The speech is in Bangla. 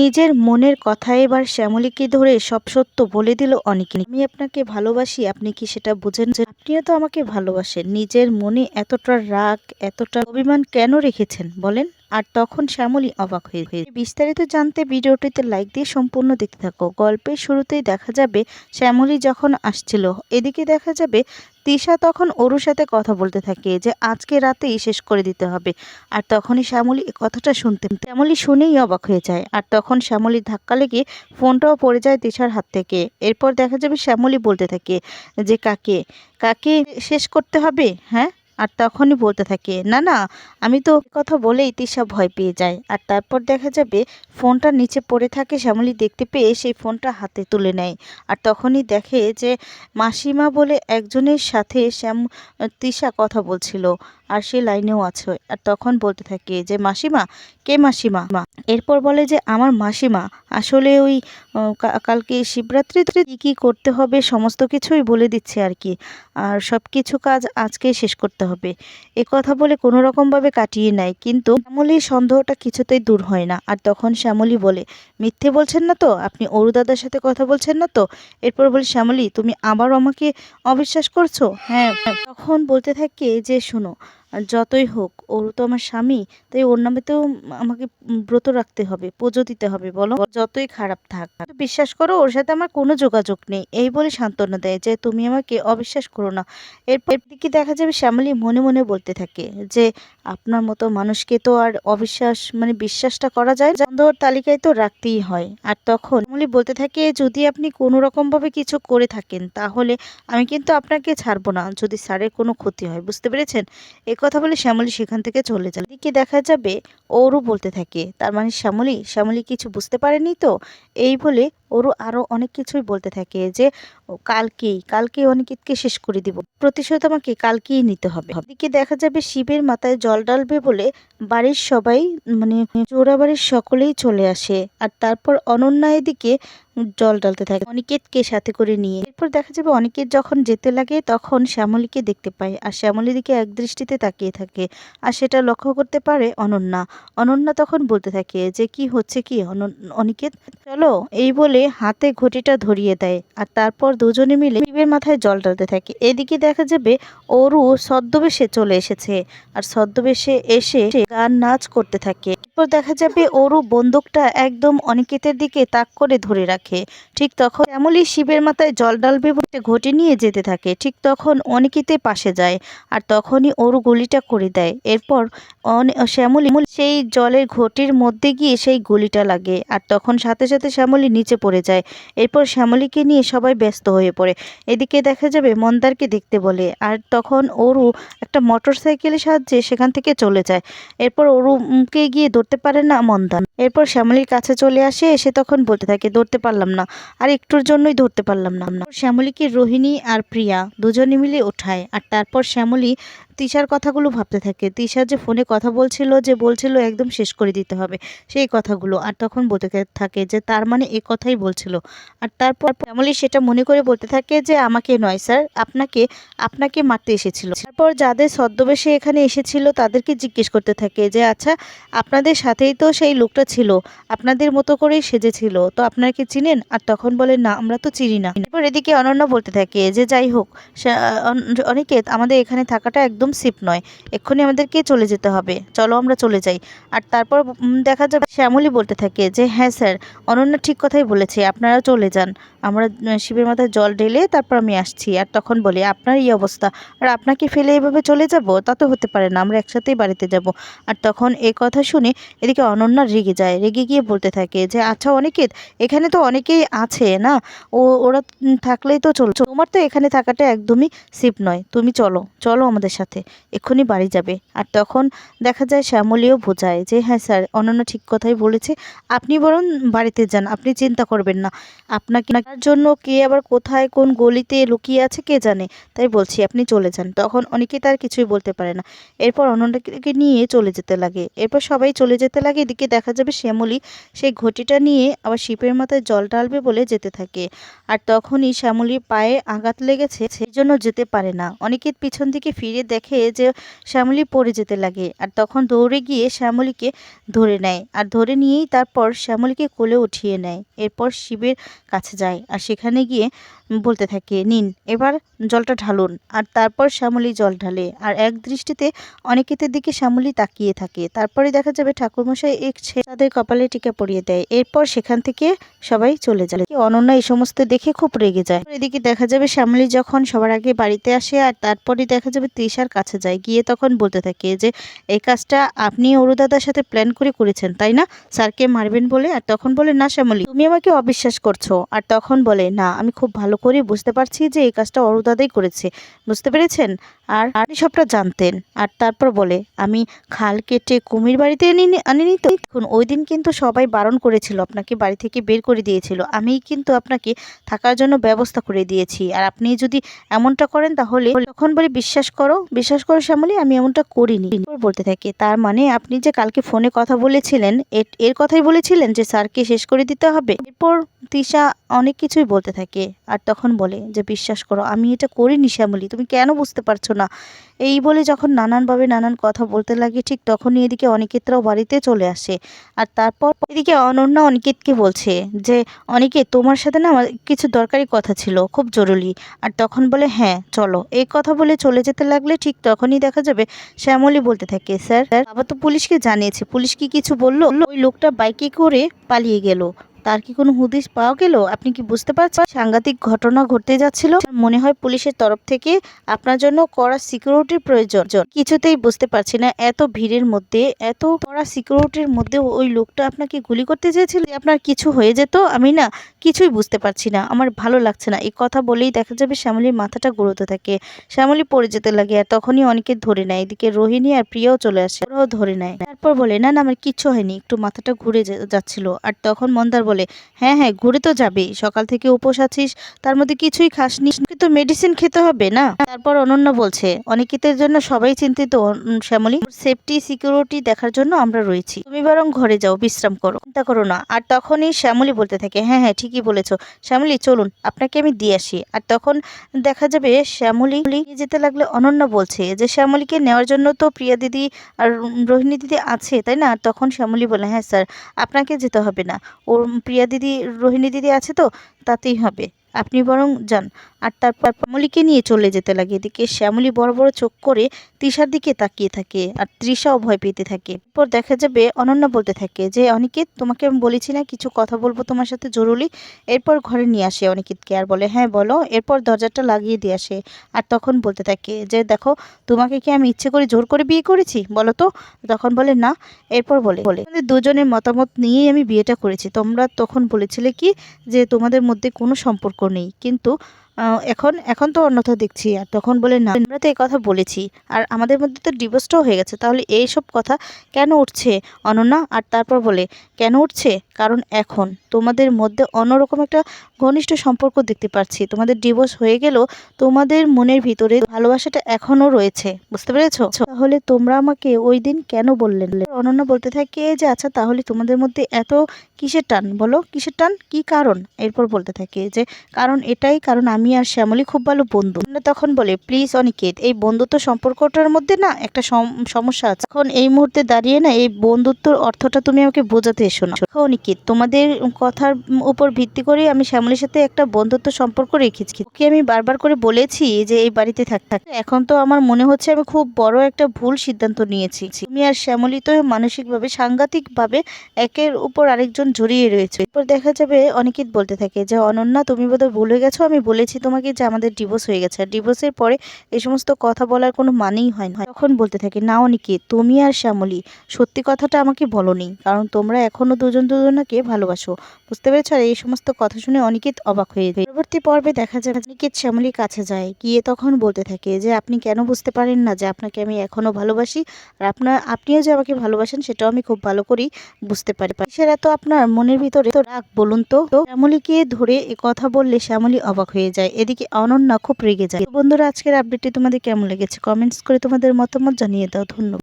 নিজের মনের কথা এবার শ্যামলীকে ধরে সব সত্য বলে দিল অনেকে আমি আপনাকে ভালোবাসি, আপনি কি সেটা বুঝেন? যে আপনিও তো আমাকে ভালোবাসেন। নিজের মনে এতটা রাগ, এতটা অভিমান কেন রেখেছেন, বলেন? আর তখন শ্যামলী অবাক হয়ে হয়ে বিস্তারিত জানতে ভিডিওটিতে লাইক দিয়ে সম্পূর্ণ দেখতে থাকো। গল্পের শুরুতেই দেখা যাবে, শ্যামলী যখন আসছিল, এদিকে দেখা যাবে তিশা তখন অরুর সাথে কথা বলতে থাকে যে, আজকে রাতেই শেষ করে দিতে হবে। আর তখনই শ্যামলী কথাটা শুনতে শ্যামলী শুনেই অবাক হয়ে যায়। আর তখন শ্যামলীর ধাক্কা লেগে ফোনটাও পড়ে যায় তিশার হাত থেকে। এরপর দেখা যাবে শ্যামলী বলতে থাকে যে, কাকে? কাকে শেষ করতে হবে? হ্যাঁ? আর তখনই বলতে থাকে, না না, আমি তো কথা বলেই তিশা ভয় পেয়ে যায়। আর তারপর দেখা যাবে ফোনটা নিচে পড়ে থাকে, শ্যামলি দেখতে পেয়ে সেই ফোনটা হাতে তুলে নেয়। আর তখনই দেখে যে মাসিমা বলে একজনের সাথে শ্যাম, তিশা কথা বলছিল আর সে লাইনেও আছে। আর তখন বলতে থাকে যে, মাসিমা, কে মাসিমা? মা এরপর বলে যে, আমার মাসিমা। আসলে ওই কালকে শিবরাত্রিতে কী কী করতে হবে সমস্ত কিছুই বলে দিচ্ছে আর কি। আর সব কিছু কাজ আজকে শেষ করতে হবে। এ কথা বলে কোনো রকমভাবে কাটিয়ে নেয়, কিন্তু শ্যামলীর সন্দেহটা কিছুতেই দূর হয় না। আর তখন শ্যামলী বলে, মিথ্যে বলছেন না তো? আপনি অরু দাদার সাথে কথা বলছেন না তো? এরপর বলি, শ্যামলী, তুমি আবার আমাকে অবিশ্বাস করছ? হ্যাঁ তখন বলতে থাকে যে, শোনো যতই হোক ওর তো আমার স্বামী, তাই ওর নামে তো আমাকে ব্রত রাখতে হবে, পুজো দিতে হবে, বলো? যতই খারাপ থাক বিশ্বাস করো, ওর সাথে আমার কোনো যোগাযোগ নেই। এই বলে সান্ত্বনা দেয় যে, তুমি আমাকে অবিশ্বাস করো না। এরপর দিকে দেখা যাবে শ্যামলী মনে মনে বলতে থাকে যে, আপনার মতো মানুষকে তো আর অবিশ্বাস মানে বিশ্বাসটা করা যায়। সন্দেহর তালিকায় তো রাখতেই হয়। আর তখন শ্যামলী বলতে থাকে, যদি আপনি কোনো রকম ভাবে কিছু করে থাকেন, তাহলে আমি কিন্তু আপনাকে ছাড়বো না। যদি স্যারের কোনো ক্ষতি হয়, বুঝতে পেরেছেন? এ কথা বলে শ্যামলী সেখান থেকে চলে যায়। এদিকে দেখা যাবে ওরও বলতে থাকে, তার মানে শ্যামলী শ্যামলী কিছু বুঝতে পারেনি তো? এই বলে ওরও আরও অনেক কিছুই বলতে থাকে যে ও কালকেই কালকেই অনিকেতকে শেষ করে দিব। প্রতিশোধ আমাকে কালকেই নিতে হবে। এদিকে দেখা যাবে শিবের মাথায় জল ডালবে বলে বাড়ির সবাই মানে চোরা বাড়ির সকলেই চলে আসে আর তারপর অনন্যা এদিকে জল ডালতে থাকে অনিকেতকে সাথে করে নিয়ে। এরপর দেখা যাবে অনিকেত যখন যেতে লাগে তখন শ্যামলীকে দেখতে পায় আর শ্যামলীর দিকে এক দৃষ্টিতে তাকিয়ে থাকে আর সেটা লক্ষ্য করতে পারে অনন্যা। অনন্যা তখন বলতে থাকে যে, কি হচ্ছে কি অনিকেত? চলো, এই বলে হাতে ঘটিটা ধরিয়ে দেয় আর তারপর দুজনে মিলে শিবের মাথায় জল ডালতে থাকে। এদিকে দেখা যাবে অরু ছদ্মবেশে চলে এসেছে আর ছদ্মবেশে এসে গান নাচ করতে থাকে। এরপর দেখা যাবে অরু বন্দুকটা একদম অনিকেতের দিকে তাক করে ধরে রাখে। ঠিক তখন শ্যামলী শিবের মাথায় জল ডালবে বলে ঘটি নিয়ে যেতে থাকে। ঠিক তখন অনিকেতে পাশে যায় আর তখনই অরু গুলিটা করে দেয়। এরপর শ্যামলী সেই জলের ঘটির মধ্যে গিয়ে সেই গুলিটা লাগে আর তখন সাথে সাথে শ্যামলী নিচে পড়ে যায়। এরপর শ্যামলীকে নিয়ে সবাই ব্যস্ত হয়ে পড়ে। এদিকে দেখা যাবে মন্দারকে দেখতে বলে। আর তখন অরু একটা মোটর সাইকেলের সাহায্যে সেখান থেকে চলে যায়। এরপর অরুকে গিয়ে ধরতে পারে না মন্দার। এরপর শ্যামলীর কাছে চলে আসে, এসে তখন বলতে থাকে, ধরতে পারলাম না। আর একটুর জন্যই ধরতে পারলাম না শ্যামলীকে রোহিণী আর প্রিয়া দুজনে মিলে ওঠায়, আর তারপর শ্যামলী তিশার কথাগুলো ভাবতে থাকে। তিশা যে ফোনে কথা বলছিল, যে বলছিল একদম শেষ করে দিতে হবে সেই কথাগুলো, আর তখন বলতে থাকে যে তার মানে এই কথাই বলছিল। আর তারপর শ্যামলী সেটা মনে করে বলতে থাকে যে, আমাকে নয় স্যার, আপনাকে আপনাকে মারতে এসেছিল। তারপর যাদের ছদ্মবেশে এখানে এসেছিল, তাদেরকে জিজ্ঞেস করতে থাকে যে আচ্ছা আপনাদের সাথেই তো সেই লোকটা ছিল, আপনাদের মতো করেই সেজেছিল। তো আপনারা কি চিনেন? আর তখন বলে না, আমরা তো চিনি না। এরপর এদিকে অনন্য বলতে থাকে যে, যাই হোক, সা- অন- অনিকেত আমাদের এখানে থাকাটা একদম সেফ নয়। এক্ষুনি আমাদেরকে চলে যেতে হবে। চলো, আমরা চলে যাই। আর তারপর দেখা যাবে শ্যামলী বলতে থাকে যে হ্যাঁ স্যার, অনন্যা ঠিক কথাই বলেছে, আপনারা চলে যান। আমরা শিবের মাথায় জল ঢেলে তারপর আমি আসছি। আর তখন বলি, আপনার এই অবস্থা। আর আপনাকে ফেলে এভাবে চলে যাব? তা তো হতে পারে না, আমরা একসাথেই বাড়িতে যাব। আর তখন এই কথা শুনে এদিকে অনন্যা রেগে যায়। রেগে গিয়ে বলতে থাকে যে আচ্ছা অনিকেত, এখানে তো অনেকেই আছে, না? ও, ওরা থাকলেই তো চলছে। তোমার তো এখানে থাকাটা একদমই সেফ নয়। তুমি চলো চলো আমাদের সাথে। এক্ষুনি বাড়ি যাবে। আর তখন দেখা যায় শ্যামলীও বোঝায় যে হ্যাঁ স্যার, অনন্য ঠিক কথাই বলেছে। আপনি বরং বাড়িতে যান, আপনি চিন্তা করবেন না। আপনাকে তার জন্য কে আবার কোথায় কোন গলিতে লুকিয়ে আছে কে জানে? তাই বলছি, আপনি চলে যান। তখন অনেকে তার কিছুই বলতে পারে না। এরপর অনন্যাকে নিয়ে চলে যেতে লাগে। এরপর সবাই চলে যেতে লাগে। এদিকে দেখা যাবে যাবে শ্যামলী। সেই ঘটিটা নিয়ে আবার শিপের মাথায় জল ঢালবে বলে যেতে থাকে। আর তখনই শ্যামলীর পায়ে আঘাত লেগেছে, সেই জন্য যেতে পারে না। অনেকের পিছন দিকে ফিরে দেখে যে শ্যামলী পড়ে যেতে লাগে। আর তখন দৌড়ে গিয়ে শ্যামলীকে ধরে নেয়। আর ধরে নিয়েই তারপর শ্যামলীকে কোলে উঠিয়ে নেয়। এরপর শিবের কাছে যায়। আর সেখানে গিয়ে বলতে থাকে, নিন, এবার জলটা ঢালুন। আর তারপর শ্যামলী জল ঢালে। আর এক দৃষ্টিতে অনেকের দিকে শ্যামলী তাকিয়ে থাকে। তারপরে দেখা যাবে ঠাকুরমশাই এক তাদের কপালে টিকা পরিয়ে দেয়। এরপর সেখান থেকে সবাই চলে যায়। অনন্যা এই সমস্ত দেখে খুব রেগে যায়। এদিকে দেখা যাবে শ্যামলী যখন সবার আগে বাড়িতে আসে আর তারপরে দেখা যাবে তৃষার কাছে যায়। গিয়ে তখন বলতে থাকে যে, এই কাজটা আপনি অরুদাদার সাথে প্ল্যান করে করেছেন, তাই না? স্যারকে মারবেন বলে? আর তখন বলে, না, শ্যামলী, তুমি আমাকে অবিশ্বাস করছ। আর তখন বলে, না, আমি খুব ভালো করে বুঝতে পারছি যে এই কাজটা অরুদাদাই করেছে। বুঝতে পেরেছেন? আর আপনি সবটা জানতেন। আর তারপর বলে, আমি খাল কেটে কুমির বাড়িতে আনিনি তো? দেখুন, ওই দিন কিন্তু সবাই বারণ করেছিল, আপনাকে বাড়ি থেকে বের করে দিয়েছিল। আমি কিন্তু আপনাকে থাকার জন্য ব্যবস্থা করে দিয়েছি। আর আপনি যদি এমনটা করেন তাহলে তখন বলি, বিশ্বাস করো বিশ্বাস করো শ্যামলী, আমি এমনটা করিনি। বলতে থাকে, তার মানে আপনি যে কালকে ফোনে কথা বলেছিলেন এর এর কথাই বলেছিলেন যে স্যারকে শেষ করে দিতে হবে? এরপর তিশা অনেক কিছুই বলতে থাকে। আর তখন বলে যে, বিশ্বাস করো, আমি এটা করিনি শ্যামলী, তুমি কেন বুঝতে পারছ না? এই বলে যখন নানানভাবে নানান কথা বলতে লাগে, ঠিক তখনই এদিকে অনিকেতরাও বাড়িতে চলে আসে। আর তারপর এদিকে অনন্যা অনিকেতকে বলছে যে অনিকেত তোমার সাথে না আমার কিছু দরকারি কথা ছিল, খুব জরুরি। আর তখন বলে হ্যাঁ চলো। এই কথা বলে চলে যেতে লাগলে ঠিক তখনই দেখা যাবে শ্যামলী বলতে থাকে, স্যার আবার তো পুলিশকে জানিয়েছে। পুলিশ কি কিছু বলল? ওই লোকটা বাইকে করে পালিয়ে গেল। তার কি কোনো হুদিস পাওয়া গেল? আপনি কি বুঝতে পারছেন? সাংঘাতিক ঘটনা ঘটতে যাচ্ছিল। মনে হয় পুলিশের তরফ থেকে আপনার জন্য কড়া সিকিউরিটির প্রয়োজন। কিছুতেই বুঝতে পারছি না এত ভিড়ের মধ্যে, এত কড়া সিকিউরিটির মধ্যে ওই লোকটা আপনাকে গুলি করতে চেয়েছিল। আপনার কিছু হয়ে যেত, আমি না কিছুই বুঝতে পারছি না। আমার ভালো লাগছে না। এই কথা বলেই দেখা যাবে শ্যামলীর মাথাটা গুঁড়োতে থাকে। শ্যামলী পড়ে যেতে লাগে আর তখনই অনেকে ধরে নেয়। এদিকে রোহিণী আর প্রিয়াও চলে আসে। ওরাও ধরে নেয়। তারপর বলে, না না, আমার কিছু হয়নি। একটু মাথাটা ঘুরে যাচ্ছিল। আর তখন মন্দার বলে হ্যাঁ হ্যাঁ ঘুরে তো যাবেই, সকাল থেকে উপোস আছিস, তার মধ্যে কিছুই খাসনি, কিন্তু মেডিসিন খেতে হবে না? তারপর অনন্য বলছে, অনিকিতের জন্য সবাই চিন্তিত শ্যামলী সেফটি সিকিউরিটি দেখার জন্য আমরা রয়েছি। তুমি বরং ঘরে যাও, বিশ্রাম করো, চিন্তা করো না। আর তখনই শ্যামলী বলতে থাকে হ্যাঁ হ্যাঁ ঠিকই বলেছ। শ্যামলী, চলুন, আপনাকে আমি দিয়ে আসি। আর তখন দেখা যাবে শ্যামলী যেতে লাগলে অনন্য বলছে যে, শ্যামলীকে নেওয়ার জন্য তো প্রিয়া দিদি আর রোহিণী দিদি আছে, তাই না? তখন শ্যামলী বলে হ্যাঁ স্যার, আপনাকে যেতে হবে না। ওর প্রিয়া দিদি রোহিণী দিদি আছে তো তাতেই হবে। আপনি বরং যান। আর তারপর শ্যামলীকে নিয়ে চলে যেতে লাগে। এদিকে শ্যামলী বড় বড় চোখ করে তৃষার দিকে তাকিয়ে থাকে আর তৃষাও ভয় পেতে থাকে। এরপর দেখা যাবে অনন্যা বলতে থাকে যে, অনিকেত, তোমাকে আমি বলেছি না কিছু কথা বলব তোমার সাথে জরুরি? এরপর ঘরে নিয়ে আসে অনিকেতকে আর বলে হ্যাঁ বলো। এরপর দরজাটা লাগিয়ে দিয়ে আসে আর তখন বলতে থাকে যে, দেখো, তোমাকে কি আমি ইচ্ছে করে জোর করে বিয়ে করেছি? বলো তো? তখন বলে, না। এরপর বলে বলে। দুজনের মতামত নিয়েই আমি বিয়েটা করেছি। তোমরা তখন বলেছিলে কি যে, তোমাদের মধ্যে কোনো সম্পর্ক নেই। কিন্তু এখন এখন তো অন্যথা দেখছি। আর তখন বলে, না, আমরা তো এই কথা বলেছি। আর আমাদের মধ্যে তো ডিভোর্সটাও হয়ে গেছে। তাহলে এই সব কথা কেন উঠছে? অনন্যা আর তারপর বলে, কেন উঠছে? কারণ এখন তোমাদের মধ্যে অন্যরকম একটা ঘনিষ্ঠ সম্পর্ক দেখতে পাচ্ছি। তোমাদের ডিভোর্স হয়ে গেলেও তোমাদের মনের ভিতরে ভালোবাসাটা এখনও রয়েছে। বুঝতে পেরেছ? তাহলে তোমরা আমাকে ওই দিন কেন বললেন অনন্যা বলতে থাকে যে আচ্ছা তাহলে তোমাদের মধ্যে এত কিসের টান? বলো, কিসের টান? কি কারণ? এরপর বলতে থাকে যে, কারণ এটাই, কারণ আমি আর শ্যামলী খুব ভালো বন্ধু। তখন বলে, প্লিজ অনিকেত, এই বন্ধুত্ব সম্পর্কটার মধ্যে না একটা সম- সমস্যা আছে। এখন এই মুহূর্তে দাঁড়িয়ে না এই বন্ধুত্বর অর্থটা তুমি আমাকে বোঝাতে এসো না। অনিকেত, তোমাদের কথার উপর ভিত্তি করে আমি শ্যামলীর সাথে একটা বন্ধুত্ব সম্পর্ক রেখেছি। ওকে আমি বারবার করে বলেছি যে এই বাড়িতে থাক। থাক। এখন তো আমার মনে হচ্ছে আমি খুব বড় একটা ভুল সিদ্ধান্ত নিয়েছি। তুমি আর শ্যামলী তো মানসিকভাবে, সাংঘাতিকভাবে একের উপর আরেকজন জড়িয়ে রয়েছে। এরপর দেখা যাবে অনিকিত বলতে থাকে যে, অনন্যা, তুমি বোধহয় ভুলে গেছো, আমি বলেছি তোমাকে যে আমাদের ডিভোর্স হয়ে গেছে। আর ডিভোর্সের পরে এই সমস্ত কথা বলার কোনো মানেই হয় না। তখন বলতে থাকে না অনিকিত তুমি আর শ্যামলী, সত্যি কথাটা আমাকে বলনি, কারণ তোমরা এখনও দুজন দুজনকে ভালোবাসো। বুঝতে পেরেছ? আর এই সমস্ত কথা শুনে অনিকেত অবাক হয়ে যায়। পরবর্তী পর্বে দেখা যায় অনিকেত শ্যামলীর কাছে যায়। গিয়ে তখন বলতে থাকে যে, আপনি কেন বুঝতে পারেন না যে আপনাকে আমি এখনও ভালোবাসি? আর আপনার আপনিও যে আমাকে ভালোবাসেন, সেটাও আমি খুব ভালো করেই বুঝতে পারি। সেটা তো আপনার মনের ভিতরে রাগ বলুন তো? শ্যামলীকে ধরে কথা বললে শ্যামলী অবাক হয়ে যায়। এদিকে অনন্যা খুব রেগে যায়। বন্ধুরা, আজকের আপডেটটি তোমাদের কেমন লেগেছে? কমেন্টস করে তোমাদের মতামত জানিয়ে দাও। ধন্যবাদ।